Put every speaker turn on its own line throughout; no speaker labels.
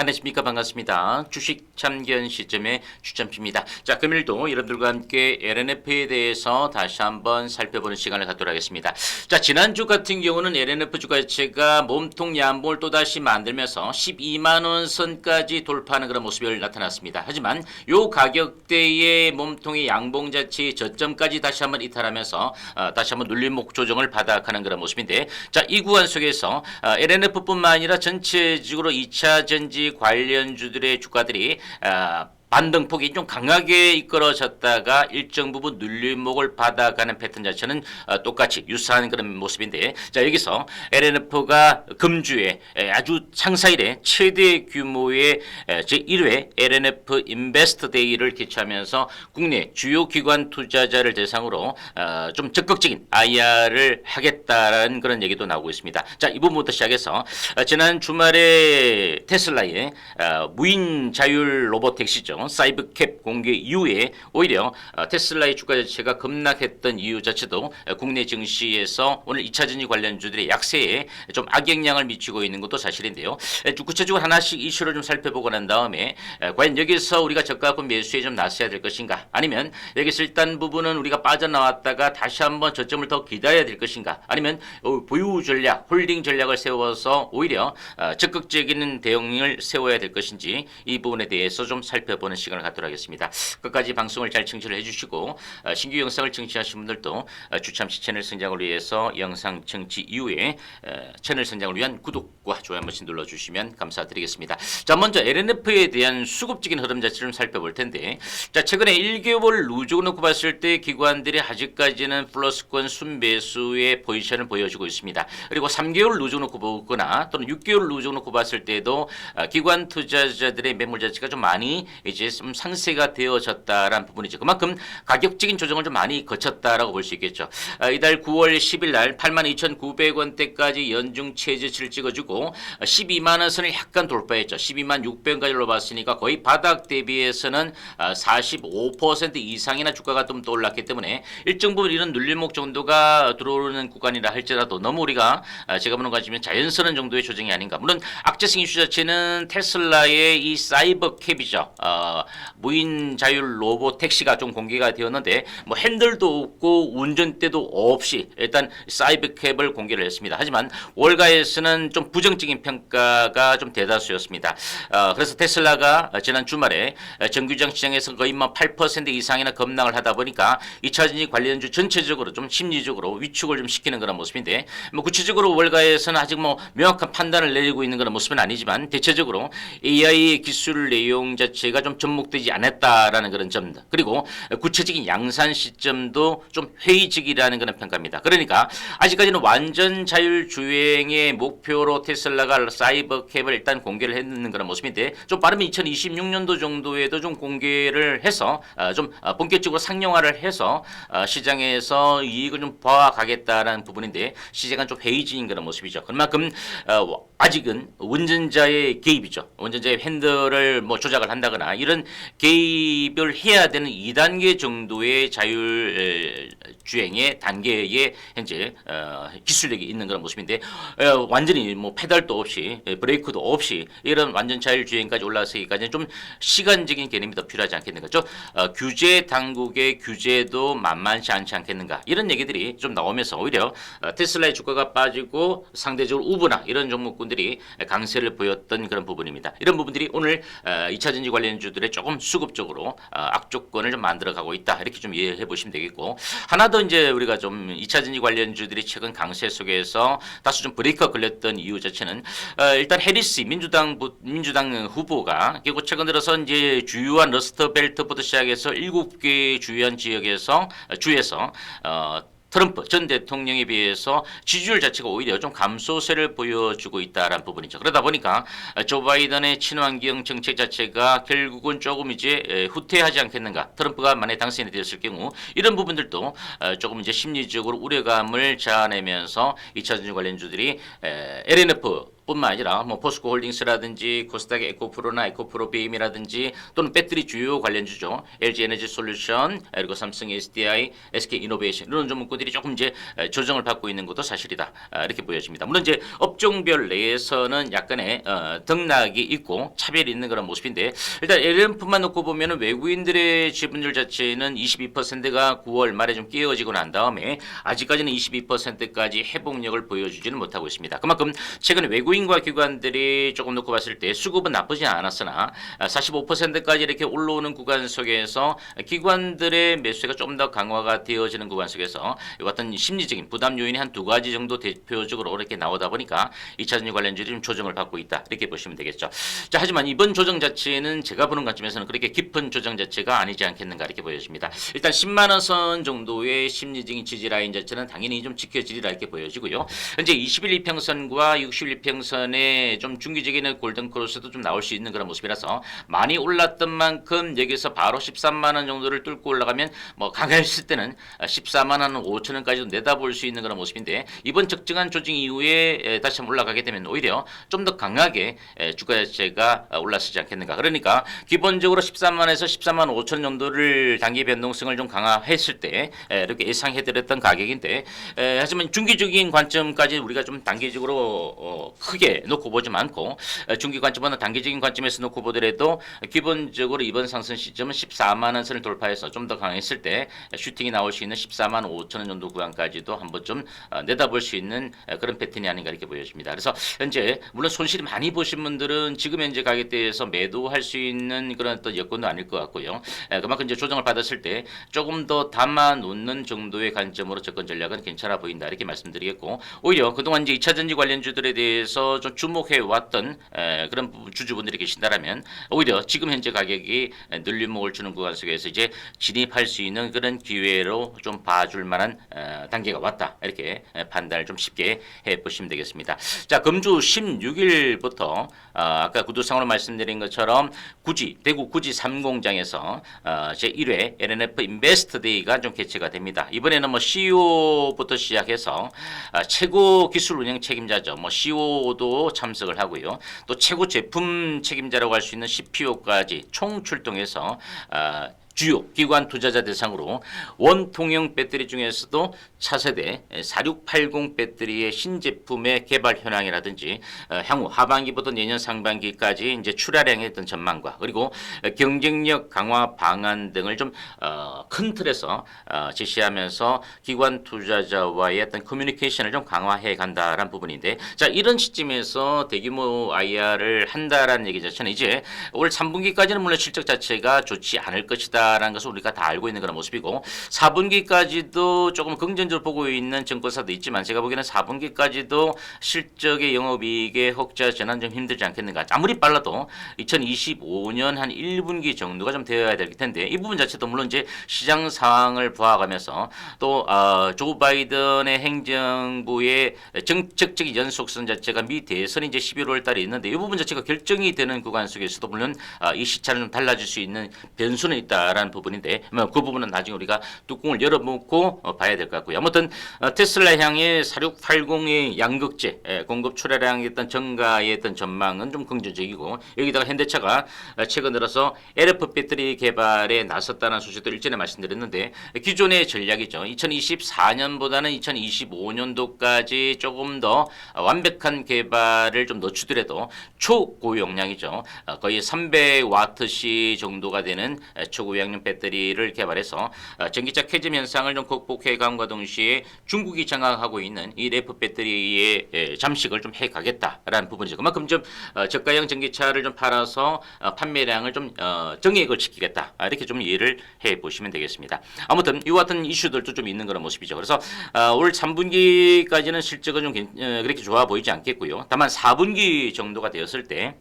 안녕하십니까 반갑습니다. 주식 참견 시점의 주점입니다. 자 금일도 여러분들과 함께 LNF에 대해서 다시 한번 살펴보는 시간을 갖도록 하겠습니다. 자 지난주 같은 경우는 LNF 주가체가 몸통 양봉을 또 다시 만들면서 12만 원 선까지 돌파하는 그런 모습이 나타났습니다. 하지만 요 가격대의 몸통의 양봉 자체의 저점까지 다시 한번 이탈하면서 어, 다시 한번 눌림목 조정을 바닥하는 그런 모습인데 자이 구간 속에서 어, LNF뿐만 아니라 전체적으로 2차 전지 관련주들의 주가들이 어, 반등폭이 좀 강하게 이끌어졌다가 일정 부분 눌림목을 받아가는 패턴 자체는 어, 똑같이 유사한 그런 모습인데 자 여기서 LNF가 금주에 에, 아주 상사일에 최대 규모의 에, 제1회 LNF 인베스트 데이를 개최하면서 국내 주요 기관 투자자를 대상으로 어, 좀 적극적인 IR을 하겠다라는 그런 얘기도 나오고 있습니다. 자 이 부분부터 시작해서 어, 지난 주말에 테슬라의 어, 무인 자율 로봇 택시죠. 사이버캡 공개 이후에 오히려 어, 테슬라의 주가 자체가 급락했던 이유 자체도 어, 국내 증시에서 오늘 2차 전지 관련주들의 약세에 좀 악영향을 미치고 있는 것도 사실인데요. 구체적으로 하나씩 이슈를 좀 살펴보고 난 다음에 에, 과연 여기서 우리가 저가급 매수에 좀 나서야 될 것인가? 아니면 여기서 일단 부분은 우리가 빠져나왔다가 다시 한번 저점을 더 기다려야 될 것인가? 아니면 어, 보유 전략, 홀딩 전략을 세워서 오히려 어, 적극적인 대응을 세워야 될 것인지 이 부분에 대해서 좀 살펴보는 시간을 갖도록 하겠습니다. 끝까지 방송을 잘 청취를 해주시고 어, 신규 영상을 청취하신 분들도 어, 주참시 채널 성장을 위해서 영상 청취 이후에 어, 채널 성장을 위한 구독과 좋아요 한 번씩 눌러주시면 감사드리겠습니다. 자 먼저 LNF에 대한 수급적인 흐름 자체를 좀 살펴볼 텐데 자 최근에 1개월 누적을 놓고 봤을 때 기관들이 아직까지는 플러스권 순매수의 포지션을 보여주고 있습니다. 그리고 3개월 누적 놓고 보거나 또는 6개월 누적 놓고 봤을 때도 어, 기관 투자자들의 매물 자체가 좀 많이 이제 좀 상세가 되어졌다라는 부분이죠. 그만큼 가격적인 조정을 좀 많이 거쳤다라고 볼 수 있겠죠. 아, 이달 9월 10일 날 82,900원대까지 연중 최저치를 찍어주고 12만 원 선을 약간 돌파했죠. 12만 600원까지 올라봤으니까 거의 바닥 대비해서는 아, 45% 이상이나 주가가 좀 더 올랐기 때문에 일정 부분 이런 눌림목 정도가 들어오는 구간이라 할지라도 너무 우리가 아, 제가 보는 가지면 자연스러운 정도의 조정이 아닌가. 물론 악재성 이슈 자체는 테슬라의 이 사이버 캡이죠. 어, 무인 자율 로봇 택시가 좀 공개가 되었는데 뭐 핸들도 없고 운전대도 없이 일단 사이버 캡을 공개를 했습니다. 하지만 월가에서는 좀 부정적인 평가가 좀 대다수였습니다. 어, 그래서 테슬라가 지난 주말에 정규장 시장에서 거의 뭐8% 이상이나 급락을 하다 보니까 2차 전지 관련주 전체적으로 좀 심리적으로 위축을 좀 시키는 그런 모습인데 뭐 구체적으로 월가에서는 아직 뭐 명확한 판단을 내리고 있는 그런 모습은 아니지만 대체적으로 AI 기술 내용 자체가 좀 접목되지 않았다라는 그런 점 그리고 구체적인 양산 시점도 좀 회의적이라는 그런 평가입니다. 그러니까 아직까지는 완전 자율 주행의 목표로 테슬라가 사이버 캡을 일단 공개를 했는 그런 모습인데 좀 빠르면 2026년도 정도에도 좀 공개를 해서 어, 좀 어, 본격적으로 상용화를 해서 어, 시장에서 이익을 좀 봐가겠다라는 부분인데 시장은 좀 회의적인 그런 모습이죠. 그만큼 어, 아직은 운전자의 개입이죠. 운전자의 핸들을 뭐 조작을 한다거나 이런 개입을 해야 되는 2단계 정도의 자율 에, 주행의 단계에 현재 어, 기술력이 있는 그런 모습인데 어, 완전히 뭐 페달도 없이 에, 브레이크도 없이 이런 완전 자율 주행까지 올라서기까지는 좀 시간적인 개념이 더 필요하지 않겠는가? 죠 어, 규제 당국의 규제도 만만치 않지 않겠는가? 이런 얘기들이 좀 나오면서 오히려 어, 테슬라의 주가가 빠지고 상대적으로 우브나 이런 종목군들이 강세를 보였던 그런 부분입니다. 이런 부분들이 오늘 어, 2차 전지 관련주 들의 조금 수급적으로 어, 악조건을 좀 만들어 가고 있다. 이렇게 좀 이해해 보시면 되겠고. 하나 더 이제 우리가 좀 2차 전지 관련주들이 최근 강세 속에서 다소 좀 브레이크가 걸렸던 이유 자체는 어, 일단 해리스 민주당 부, 민주당 후보가 그리고 최근 들어서 이제 주요한 러스트 벨트부터 시작해서 7개 주요한 지역에서 어, 주에서 어, 트럼프 전 대통령에 비해서 지지율 자체가 오히려 좀 감소세를 보여주고 있다라는 부분이죠. 그러다 보니까 조 바이든의 친환경 정책 자체가 결국은 조금 이제 에, 후퇴하지 않겠는가. 트럼프가 만약 당선이 되었을 경우 이런 부분들도 어, 조금 이제 심리적으로 우려감을 자아내면서 2차 전지 관련주들이 에, LNF 뿐만 아니라 뭐 포스코 홀딩스라든지 코스닥의 에코프로나 에코프로 비임이라든지 또는 배터리 주요 관련주죠. LG 에너지 솔루션, 그리고 삼성 SDI, SK 이노베이션 이런 종목들이 조금 이제 조정을 받고 있는 것도 사실이다. 아, 이렇게 보여집니다. 물론 이제 업종별 내에서는 약간의 어, 등락이 있고 차별이 있는 그런 모습인데 일단 LMF만 놓고 보면은 외국인들의 지분율 자체는 22%가 9월 말에 좀 끼어지고 난 다음에 아직까지는 22%까지 회복력을 보여주지는 못하고 있습니다. 그만큼 최근에 외국인 과 기관들이 조금 놓고 봤을 때 수급은 나쁘지 않았으나 45%까지 이렇게 올라오는 구간 속에서 기관들의 매수가 좀 더 강화가 되어지는 구간 속에서 이 같은 심리적인 부담 요인이 한 두 가지 정도 대표적으로 이렇게 나오다 보니까 2차 전지 관련주들이 좀 조정을 받고 있다 이렇게 보시면 되겠죠. 자 하지만 이번 조정 자체는 제가 보는 관점에서는 그렇게 깊은 조정 자체가 아니지 않겠는가 이렇게 보여집니다. 일단 10만 원 선 정도의 심리적인 지지 라인 자체는 당연히 좀 지켜지리라 이렇게 보여지고요. 현재 21 이평선과 61 이평선의 좀 중기적인 골든 크로스도 좀 나올 수 있는 그런 모습이라서 많이 올랐던 만큼 여기서 바로 13만 원 정도를 뚫고 올라가면 뭐 강했을 때는 14만 원 5천 원까지도 내다볼 수 있는 그런 모습인데 이번 적정한 조정 이후에 에, 다시 한번 올라가게 되면 오히려 좀 더 강하게 에, 주가 자체가 올랐지 않겠는가. 그러니까 기본적으로 13만에서 14만 5천 정도를 단기 변동성을 좀 강화했을 때 에, 이렇게 예상해드렸던 가격인데 에, 하지만 중기적인 관점까지 우리가 좀 단기적으로 어, 크게 놓고 보지 않고 에, 중기 관점보다 단기적인 관점에서 놓고 보더라도 기본적으로 이번 상승 시점은 14만 원 선을 돌파해서 좀 더 강했을 때 슈팅이 나올 수 있는 14만 5천 원 정도 구간까지도 한번 좀 어, 내다볼 수 있는 에, 그런 패턴이 아닌가 이렇게 보여집니다. 그래서 현재 물론 손실이 많이 보신 분들은 지금 현재 가격대에서 매도할 수 있는 그런 어떤 여건도 아닐 것 같고요. 에, 그만큼 이제 조정을 받았을 때 조금 더 담아 놓는 정도의 관점으로 접근 전략은 괜찮아 보인다 이렇게 말씀드리겠고 오히려 그동안 이제 2차 전지 관련주들에 대해서 좀 주목해 왔던 에, 그런 부- 주주분들이 계신다라면 오히려 지금 현재 가격이 에, 늘림목을 주는 구간 속에서 이제 진입할 수 있는 그런 기회로 좀 봐줄 만한 에, 단계가 왔다 이렇게 에, 판단을 좀 쉽게 해 보시면 되겠습니다. 자 금주 16일부터 아까 구두상으로 말씀드린 것처럼 구지 대구 구지 3공장에서 어, 제 1회 LNF 인베스트 데이가 좀 개최가 됩니다. 이번에는 뭐 CEO부터 시작해서 아, 최고 기술 운영 책임자죠. 뭐 CEO 도 참석을 하고요. 또 최고 제품 책임자라고 할 수 있는 CPO까지 총 출동해서 아, 주요 기관 투자자 대상으로 원통형 배터리 중에서도 차세대 4680 배터리의 신제품의 개발 현황이라든지 어, 향후 하반기부터 내년 상반기까지 이제 출하량의 어떤 전망과 그리고 경쟁력 강화 방안 등을 좀 어, 큰 틀에서 어, 제시하면서 기관 투자자와의 어떤 커뮤니케이션을 좀 강화해 간다라는 부분인데 자 이런 시점에서 대규모 IR을 한다라는 얘기 자체는 이제 올 3분기까지는 물론 실적 자체가 좋지 않을 것이다 라는 것을 우리가 다 알고 있는 그런 모습이고 4분기까지도 조금 긍정적으로 보고 있는 증권사도 있지만 제가 보기에는 4분기까지도 실적의 영업이익의 흑자 전환 좀 힘들지 않겠는가. 아무리 빨라도 2025년 한 1분기 정도가 좀 되어야 될 텐데 이 부분 자체도 물론 이제 시장 상황을 보아가면서 또 어, 조 바이든의 행정부의 정책적인 연속성 자체가 미 대선이 이제 11월 달에 있는데 이 부분 자체가 결정이 되는 구간 속에서도 물론 아, 이 시차는 좀 달라질 수 있는 변수는 있다 라는 부분인데 뭐그 부분은 나중에 우리가 뚜껑을 열어보고 어, 봐야 될 것 같고요. 아무튼 어, 테슬라 향의 4680의 양극재 예, 공급 출하량의 어떤 증가의 어떤 전망은 좀 긍정적이고 여기다가 현대차가 어, 최근 들어서 LF 배터리 개발에 나섰다는 소식도 일전에 말씀드렸는데 기존의 전략이죠. 2024년보다는 2025년도까지 조금 더 완벽한 개발을 좀 늦추더라도 초고용량이죠. 어, 거의 300와트시 정도가 되는 에, 초고용 량 배터리를 개발해서 어, 전기차 캐즘 현상을 좀 극복해 감과 동시에 중국이 장악하고 있는 이 레프 배터리의 에, 잠식을 좀 해가겠다라는 부분이죠. 그만큼 좀 어, 저가형 전기차를 좀 팔아서 어, 판매량을 좀 어, 정액을 시키겠다 아, 이렇게 좀 이해를 해 보시면 되겠습니다. 아무튼 이와 같은 이슈들도 좀 있는 그런 모습이죠. 그래서 어, 올 3분기까지는 실적은 좀 그렇게 좋아 보이지 않겠고요. 다만 4분기 정도가 되었을 때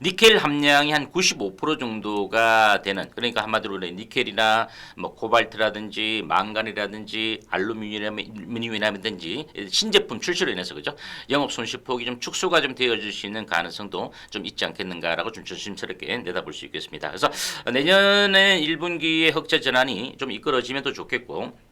니켈 함량이 한 95% 정도가 되는 그러니까 한마디로 니켈이나 뭐 코발트라든지 망간이라든지 알루미늄이라든지 신제품 출시로 인해서 그죠 영업 손실폭이 좀 축소가 좀 되어질 수 있는 가능성도 좀 있지 않겠는가라고 좀 조심스럽게 내다볼 수 있겠습니다. 그래서 내년에 1분기의 흑자 전환이 좀 이끌어지면 더 좋겠고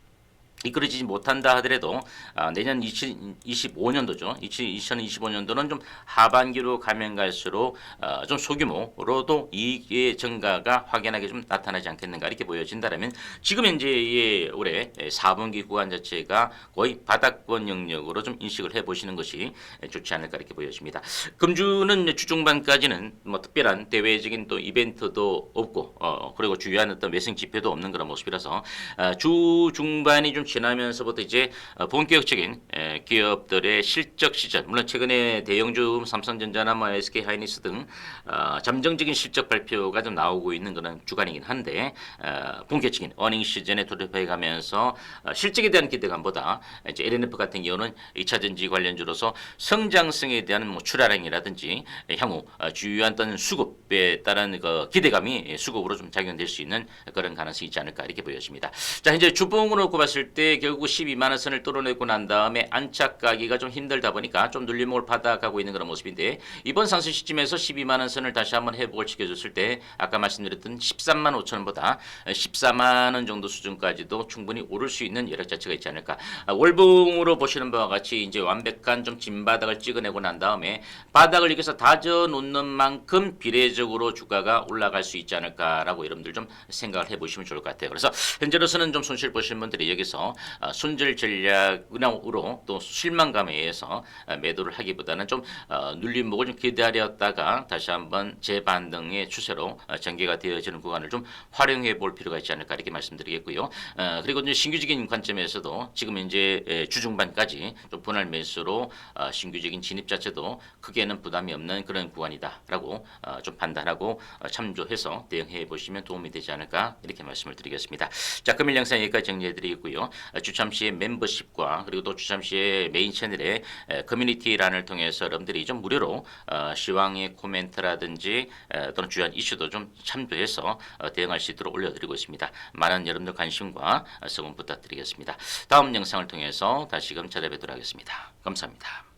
이끌어지지 못한다 하더라도 아, 내년 2025년도죠. 2025년도는 좀 하반기로 가면 갈수록 어, 좀 소규모로도 이익의 증가가 확연하게 좀 나타나지 않겠는가 이렇게 보여진다라면 지금 현재 이 올해 4분기 구간 자체가 거의 바닥권 영역으로 좀 인식을 해 보시는 것이 좋지 않을까 이렇게 보여집니다. 금주는 주중반까지는 뭐 특별한 대외적인 또 이벤트도 없고 어, 그리고 주요한 어떤 외생 지표도 없는 그런 모습이라서 어, 주 중반이 좀 지나면서부터 이제 어, 본격적인 에, 기업들의 실적 시절 물론 최근에 대형주 삼성전자나 뭐 SK 하이닉스 등 어, 잠정적인 실적 발표가 좀 나오고 있는 그런 주간이긴 한데 어, 본격적인 어닝 시즌에 돌입해 가면서 어, 실적에 대한 기대감보다 이제 LNF 같은 경우는 2차 전지 관련주로서 성장성에 대한 뭐 출하량이라든지 향후 어, 주요한 어떤 수급에 따른 그 기대감이 수급으로 좀 작용될 수 있는 그런 가능성이 있지 않을까 이렇게 보여집니다. 자 이제 주봉으로 봤 을때 결국 12만 원 선을 뚫어내고 난 다음에 안착가기가 좀 힘들다 보니까 좀 눌림목을 받아가고 있는 그런 모습인데 이번 상승 시점에서 12만 원 선을 다시 한번 회복을 시켜줬을 때 아까 말씀드렸던 13만 5천 원보다 14만 원 정도 수준까지도 충분히 오를 수 있는 여력 자체가 있지 않을까. 아, 월봉으로 보시는 바와 같이 이제 완벽한 좀 진바닥을 찍어내고 난 다음에 바닥을 여기서 다져 놓는 만큼 비례적으로 주가가 올라갈 수 있지 않을까라고 여러분들 좀 생각을 해보시면 좋을 것 같아요. 그래서 현재로서는 좀 손실 보시는 분들이 여기서 아, 손절 전략으로 또 실망감에 의해서 아, 매도를 하기보다는 좀 어, 눌림목을 좀 기다렸다가 다시 한번 재반등의 추세로 어, 전개가 되어지는 구간을 좀 활용해 볼 필요가 있지 않을까 이렇게 말씀드리겠고요. 어, 그리고 이제 신규적인 관점에서도 지금 이제 에, 주중반까지 좀 분할 매수로 어, 신규적인 진입 자체도 크게는 부담이 없는 그런 구간이다라고 어, 좀 판단하고 어, 참조해서 대응해 보시면 도움이 되지 않을까 이렇게 말씀을 드리겠습니다. 자, 금일 영상 여기까지 정리해 드리고요. 어, 주참시의 멤버십과 그리고 또 주참시의 메인 채널의 에, 커뮤니티란을 통해서 여러분들이 좀 무료로 어, 시황의 코멘트라든지 에, 또는 주요한 이슈도 좀 참조해서 어, 대응할 수 있도록 올려드리고 있습니다. 많은 여러분들 관심과 어, 성원 부탁드리겠습니다. 다음 영상을 통해서 다시금 찾아뵙도록 하겠습니다. 감사합니다.